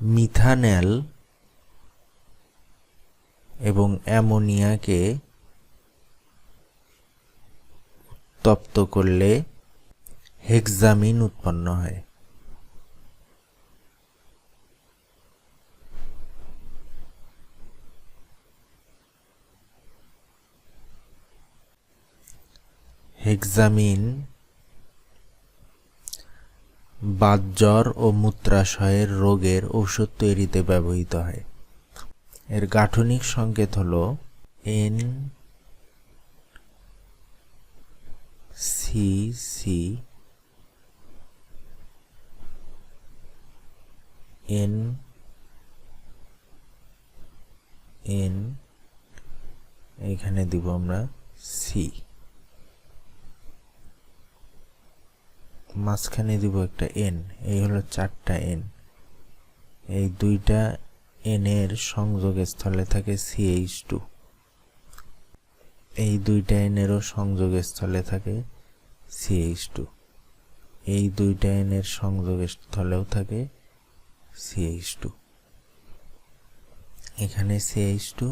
Methanal এবং অ্যামোনিয়াকে উত্তপ্ত করলে হেক্সামিন উৎপন্ন হয়। হেক্সামিন বাতজ্বর ও মূত্রাশয়ের রোগের ঔষধ তৈরিতে ব্যবহৃত হয়। এর গাঠনিক সংকেত হল N C C N N এখানে দিব আমরা সি। মাঝখানে দিব একটা এন এই হলো চারটা এন এই দুইটা এন এর সংযোগ স্থলে থাকে সিএইচ টু এই দুইটা এনেরও সংযোগ স্থলে থাকে সিএইচ টু এই দুইটা এনের সংযোগ স্থলেও থাকে সিএইচ টু এখানে সিএইচ টু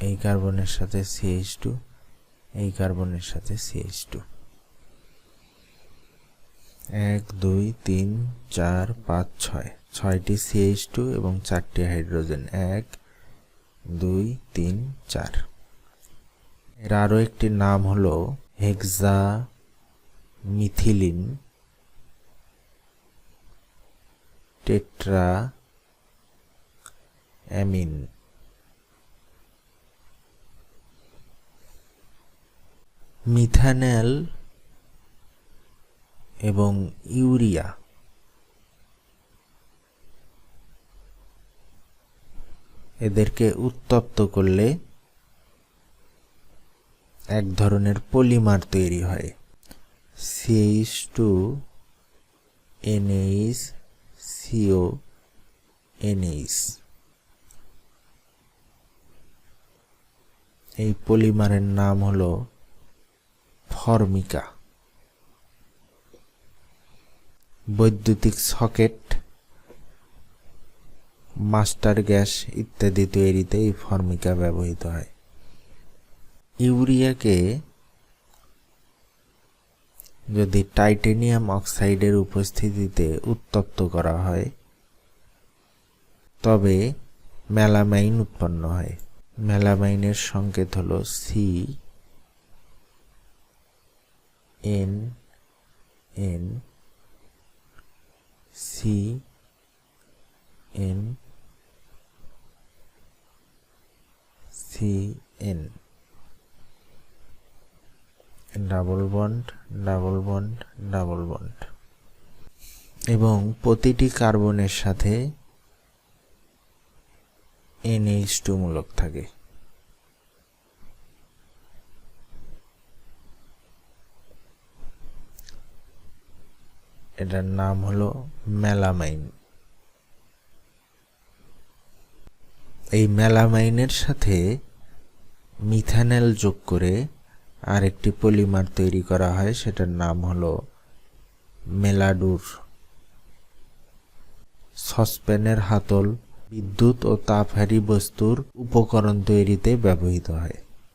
এই কার্বনের সাথে সিএইচ টু এই কার্বনের সাথে সিএইচ টু এক, দুই, তিন, চার, পাঁচ, ছয়। ছয়টি সিএইচ টু এবং চারটি হাইড্রোজেন। এক, দুই, তিন, চার। এর আরও একটি নাম হলো হেক্সা মিথিলিন টেট্রা অ্যামিন মিথানেল এবং ইউরিয়া। এদেরকে উত্তপ্ত করলে এক ধরনের পলিমার তৈরি হয়। CH two NH CO NH এই পলিমারের নাম হলো ফর্মিকা। বৈদ্যুতিক সকেট, মাস্টার গ্যাস ইত্যাদি তৈরিতে এই ফর্মিকা ব্যবহৃত হয়। ইউরিয়াকে যদি টাইটেনিয়াম অক্সাইডের উপস্থিতিতে উত্তপ্ত করা হয়, তবে মেলামাইন উৎপন্ন হয়। মেলামাইনের সংকেত হল C N N C N C N double bond double bond double bond এবং প্রতিটি কার্বনের সাথে এনএইচ টু মূলক থাকে। এটার নাম হলো মেলামাইন। এই মেলামাইনের সাথে মিথানেল যোগ করে আরেকটি পলিমার তৈরি করা হয়, সেটার নাম হলো মেলাডুর। সসপ্যানের হাতল, বিদ্যুৎ ও তাপহারী বস্তুর উপকরণ তৈরিতে ব্যবহৃত হয়।